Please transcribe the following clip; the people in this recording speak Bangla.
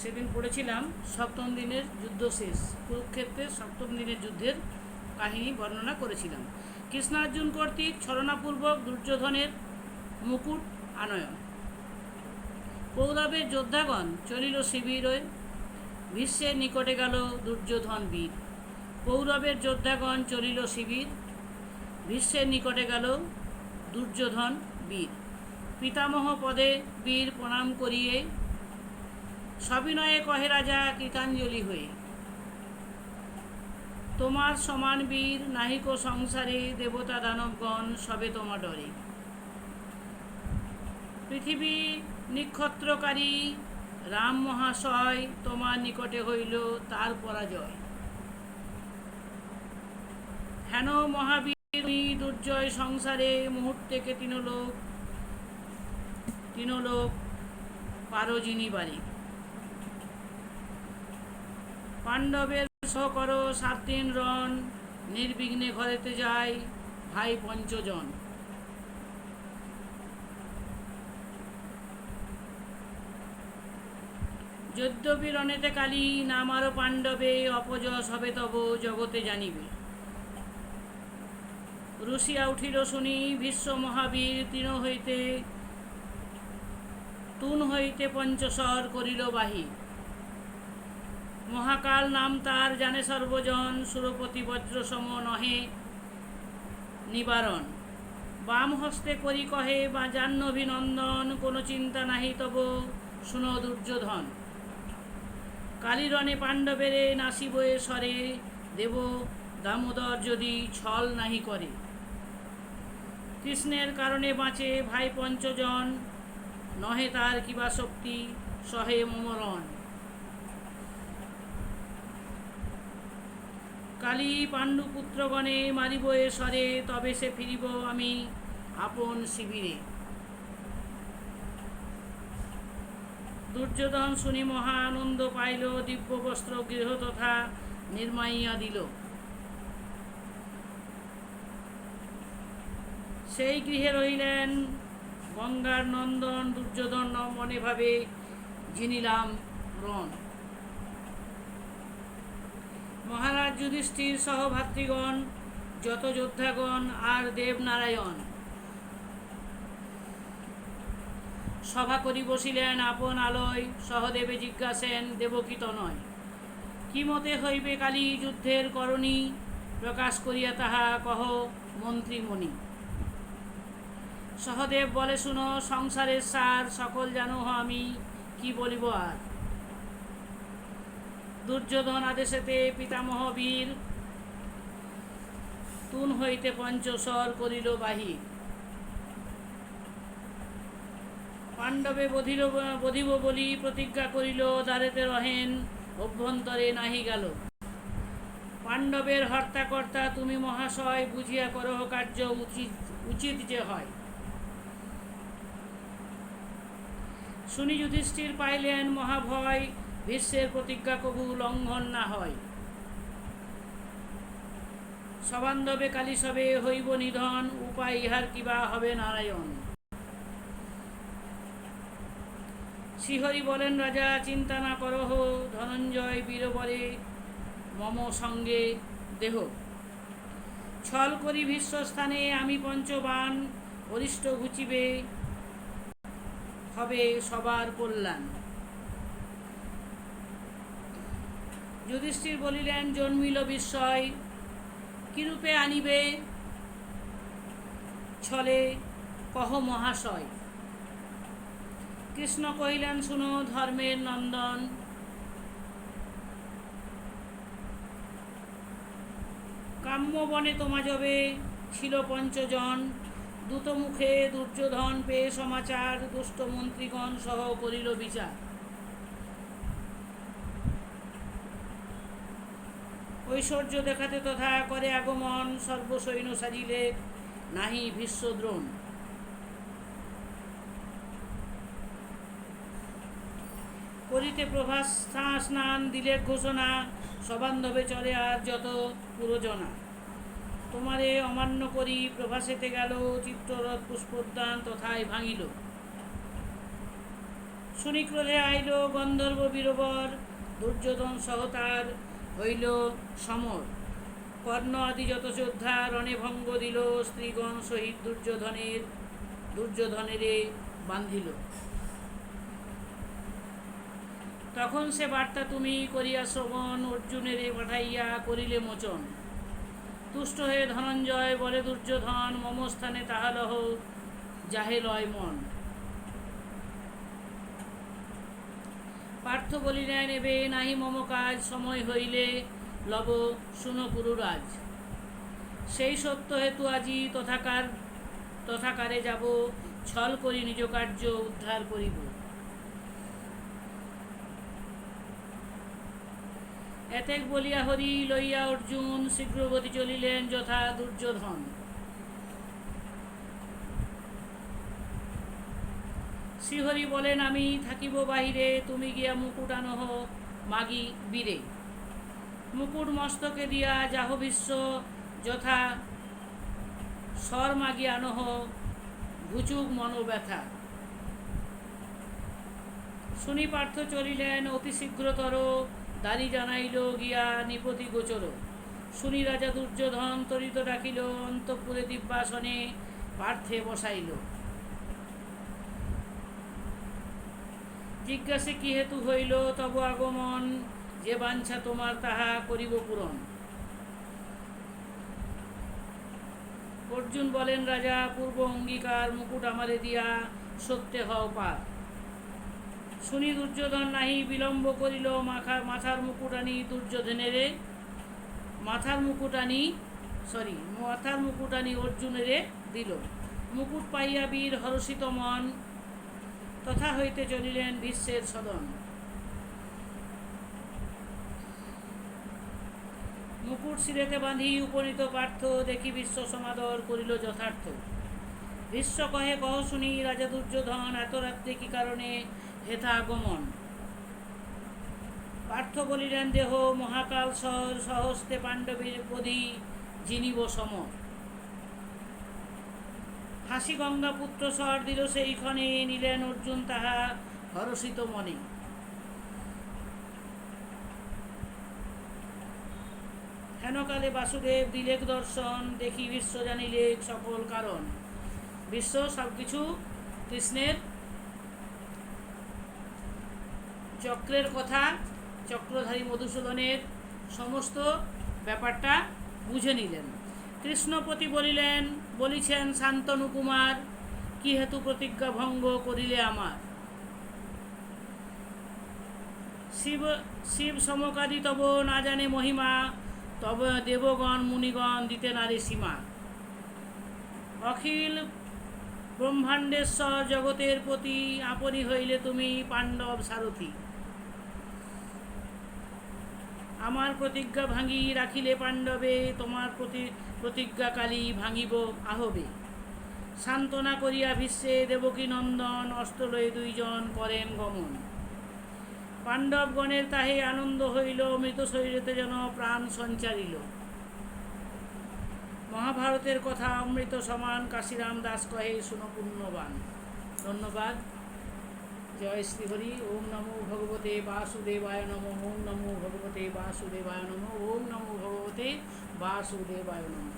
সেদিন পড়েছিলাম সপ্তম দিনের যুদ্ধ শেষ। কুরুক্ষেত্রের সপ্তম দিনের যুদ্ধের কাহিনী বর্ণনা করেছিলাম। কৃষ্ণার্জুন কর্তৃক ছলনাপূর্বক দুর্যোধনের মুকুট আনয়ন। কৌরবের যোদ্ধাগণ চলিল শিবিরে ভীষ্মের নিকটে গেল দুর্যোধন বীর। কৌরবের যোদ্ধাগণ চলিল শিবির, ভীষ্মের নিকটে গেল দুর্যোধন বীর। পিতামহ পদে বীর প্রণাম করিয়ে সবিনয়ে কহে রাজা কৃতাঞ্জলি হয়ে, তোমার সমান বীর নাহিক সংসারে দেবতা দানবগণ সবে তোমা ডরে। পৃথিবী নিক্ষত্রকারী রাম মহাশয় তোমার নিকটে হইল, তার পরাজয়। হেন মহাবীর দুর্জয় সংসারে মুহূর্তে তিনলোক তিনলোক পারো যিনি বাড়ি। পাণ্ডবের সহকর সাত দিন রণ নির্বিঘ্নে ঘরেতে যায় ভাই পঞ্চজন। যদ্যপি রণেতে কালী নামারো পাণ্ডবে অপযশ হবে তব জগতে জানিবে। রুশিয়া উঠিল শুনি বিশ্ব মহাবীর তৃণ হইতে, তুন হইতে পঞ্চস্বর করিল বাহি মহাকাল নাম তার জানে সর্বজন, সুরপতি বজ্র সম নহে। নিবারণ। বাম হস্তে করি কহে বা জাহ্নভিনন্দন কোনো চিন্তা নাহি তব, শুন দুর্যোধন। কালিরণে পাণ্ডবেরে নাসিবয়ে স্বরে, দেব দামোদর যদি ছল নাহি করে। কৃষ্ণের কারণে বাঁচে ভাই পঞ্চজন, নহে তার কিবা শক্তি, সহে মমরণ। কালী পাণ্ডুপুত্রগণে মারিব এ স্বরে, তবে সে ফিরিব আমি আপন শিবিরে। দুর্যোধন শুনি মহা আনন্দ পাইল দিব্য বস্ত্র গৃহ তথা নির্মাইয়া দিল। সেই গৃহে রহিলেন গঙ্গার নন্দন, দুর্যোধন মনে ভাবে জিনিলাম রণ। মহারাজ যুধিষ্ঠির সহভাতৃগণ যত যোদ্ধাগণ আর দেবনারায়ণ। সভা করি বসিলেন আপন আলোয়, সহদেবে জিজ্ঞাসেন দেবকিত নয় কি মতে হইবে কালী যুদ্ধের করণী? প্রকাশ করিয়া তাহা কহ, মন্ত্রীমণি। সহদেব বলে, শুনো, সংসারের সার সকল জানো আমি, কি বলিব আর? দুর্যোধন আদেশেতে পিতামহ বীর তুন হইতে পঞ্চস্বর করিল বাহি। পাণ্ডবে বধিল বধিব বলি প্রতিজ্ঞা করিল, দ্বারেতে রহেন, অভ্যন্তরে নাহি গেল। পাণ্ডবের হর্তাকর্তা তুমি মহাশয়, বুঝিয়া করহ কার্য উচিত উচিত যে হয়। শুনি যুধিষ্ঠির পাইলেন মহাভয় ভীষ্মের প্রতিজ্ঞা কবু লঙ্ঘন না হয়। সবান্ধবে কালী সবে হইব নিধন, উপায় ইহার কিবা হবে নারায়ণ? শ্রীহরি বলেন, রাজা, চিন্তা না করহ, ধনঞ্জয় বীরবরে মম সঙ্গে দেহ। ছল করি ভীষ্মস্থানে আমি পঞ্চবান, অরিষ্ট ঘুচিবে, হবে সবার কল্যাণ। যুধিষ্ঠির বলিলেন, জন্মিল বিস্ময়। কিরূপে আনিবে? ছলে কহ মহাশয়। কৃষ্ণ কহিলেন, শুনো ধর্মের নন্দন। কাম্য বনে তোমা যবে, ছিল পঞ্চজন। দ্রুত মুখে দুর্যোধন পেয়ে সমাচার দুষ্ট মন্ত্রীগণ সহ করিল বিচার। ঐশ্বর্য দেখাতে তথা করে আগমন সর্বসৈন্য সাজিলে নাহি ভীষ্মদ্রোণ। করিতে প্রভাস স্নান দিলে ঘোষণা, সবান্ধবে চলে আর যত পুরোজনা। তোমারে অমান্য করি প্রভাসেতে গেল চিত্ররথ পুষ্পোদ্যান তথায় ভাঙিল। শুনি ক্রোধে আইল গন্ধর্ব বীরবর, দুর্যোধন সহ তার হইল সমর। কর্ণ আদি যত যোদ্ধা রণে ভঙ্গ দিল, স্ত্রীগণ সহিত দুর্যোধনের দুর্যোধনেরে বান্ধিল। তখন সে বার্তা তুমি করিয়া শ্রবণ অর্জুনেরে পাঠাইয়া করিলে মোচন। তুষ্ট হয়ে ধনঞ্জয় বলে, দুর্যোধন মম স্থানে তাহালহ যাহে লয় মন। পার্থ বলিলেন নেবে নাহি মম কাজ, সময় হইলে লব, শুনো পুরুরাজ সেই সত্য হেতু আজি তথাকার, তথাকারে যাব, ছল করি নিজ কার্য, উদ্ধার করিব। এতেক বলিয়া হরি, লইয়া অর্জুন শীঘ্রগতি চলিলেন যথা দুর্যোধন। শ্রীহরি বলেন, আমি থাকিব বাহিরে, তুমি গিয়া মুকুট আনহ মাগি বীরে। মুকুট মস্তকে দিয়া যাহ বিশ্ব, যথা স্বর মাগি আনহ ঘুচুক মনোব্যথা শুনি পার্থ চলিলেন, অতি শীঘ্রতর দাড়ি জানাইল গিয়া নিপতি গোচর। শুনি রাজা দুর্যোধন তরিত ডাকিল, অন্তঃপুরে দিব্যাসনে পার্থে বসাইল। জিজ্ঞাসে কি হেতু হইল, তব আগমন যে বাঞ্ছা তোমার তাহা করিব পূরণ। অর্জুন বলেন, রাজা, পূর্ব অঙ্গীকার মুকুট আমারে দিয়া সত্যে হও পার। শুনি দুর্যোধন, নাহি বিলম্ব করিল, মাখা, মাথার মুকুট আনি দুর্যোধনেরে, মাথার মুকুট আনি সরি মাথার মুকুট আনি অর্জুনেরে দিল। মুকুট পাইয়া বীর হরষিত মন তথা হইতে চলিলেন বিশ্বের সদন। মুকুট শিরেতে বাঁধি উপনীত পার্থ দেখি বিশ্ব সমাদর করিল যথার্থ। বিশ্ব কহে, কহ শুনি রাজা দুর্যোধন, এত রাত্রে কি কারণে হেথা আগমন? পার্থ বলিলেন, দেহ মহাকাল সহস্তে পাণ্ডবের পদি জিনিব সম হাসি গঙ্গা পুত্র স্বর দিল সেইক্ষণে নিলেন অর্জুন তাহা হরষিত মনে। হেনকালে বাসুদেব দিলেক দর্শন, দেখি বিশ্ব জানিলেক সকল কারণ। বিশ্ব সব কিছু কৃষ্ণের চক্রের কথা, চক্রধারী মধুসূদনের সমস্ত ব্যাপারটা বুঝে নিলেন। কৃষ্ণপতি বলিলেন, বলিছেন, শান্তনু কুমার, কি হেতু প্রতিজ্ঞা ভঙ্গ করিলে আমার? শিব শিব সমকাদি তব না জানে মহিমা, তব দেবগণ, মুনিগণ দিতে নারী সীমা। অখিল ব্রহ্মাণ্ডেশ্বর জগতের প্রতি আপনি হইলে তুমি পাণ্ডব সারথী। আমার প্রতিজ্ঞা ভাঙি রাখিলে পাণ্ডবে তোমার প্রতি প্রতিজ্ঞাকালী ভাঙিব আহবে। সান্ত্বনা করিয়া বিশ্বে দেবকী নন্দন অস্ত্রলয়ে দুইজন করেন গমন। পাণ্ডবগণের তাহে আনন্দ হইল মৃত শরীরেতে যেন প্রাণ সঞ্চারিল। মহাভারতের কথা অমৃত সমান কাশিরাম দাস কহে, শুনো পুণ্যবান। ধন্যবাদ। জয় শ্রীহরি, ওম নমো ভগবতে বাসুদেবায় নম, ওম নমো ভগবতে বাসুদেবায় নম, ওম নমো ভগবতে বাসুদেবায় নম।